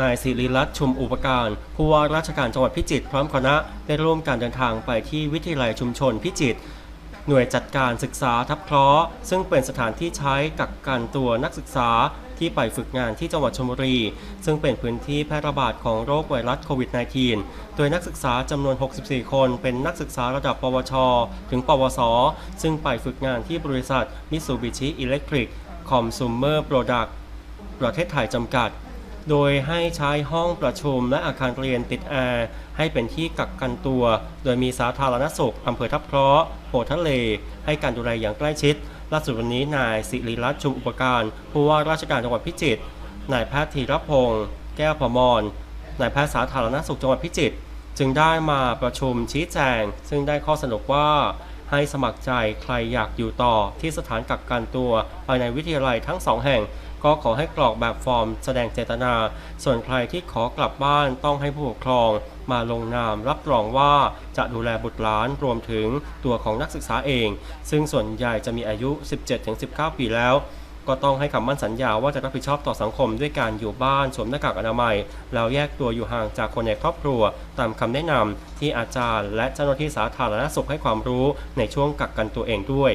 นายศิริรัตน์ชุมอุปการผู้ว่าราชการจังหวัดพิจิตรพร้อมคณะได้ร่วมการเดินทางไปที่วิทยาลัยชุมชนพิจิตรหน่วยจัดการศึกษาทับเคราะห์ซึ่งเป็นสถานที่ใช้กักกันตัวนักศึกษาที่ไปฝึกงานที่จังหวัดชลบุรี ซึ่งเป็นพื้นที่แพร่ระบาดของโรคไวรัสโควิด -19 โดยนักศึกษาจำนวน 64 คนเป็นนักศึกษาระดับปวช ถึงปวส ซึ่งไปฝึกงานที่บริษัท Mitsubishi Electric Consumer Product ประเทศไทยจำกัด โดยให้ใช้ห้องประชุมและอาคารเรียนติดแอร์ให้เป็นที่กักกันตัว โดยมีสาธารณสุขอำเภอทับเคราะห์โพธิทะเล ให้การดูแลอย่างใกล้ชิด ล่าสุดวันนี้นายสิริรัตน์ชุมอุปการผู้ว่าราชการจังหวัดพิจิตร นายแพทย์ธีรพงศ์แก้วพมร นายแพทย์สาธารณสุขจังหวัดพิจิตร จึงได้มาประชุมชี้แจง ซึ่งได้ข้อสรุปว่าให้สมัครใจใครอยากอยู่ต่อที่สถานกักกันตัวภายในวิทยาลัยทั้งสองแห่ง ก็ขอให้กรอกแบบฟอร์มแสดงเจตนา ส่วนใครที่ขอกลับบ้านต้องให้ผู้ปกครอง มาลงนามรับรองว่าจะดูแลบุตรหลานรวมถึงตัวของนักศึกษาเอง ซึ่งส่วนใหญ่จะมีอายุ 17-19 ปีแล้วก็ต้องให้คำมั่นสัญญาว่าจะรับผิดชอบต่อสังคมด้วยการอยู่บ้านสวมหน้ากากอนามัย แล้วแยกตัวอยู่ห่างจากคนในครอบครัว ตามคำแนะนำที่อาจารย์ และเจ้าหน้าที่สาธารณสุขให้ความรู้ในช่วงกักกันตัวเองด้วย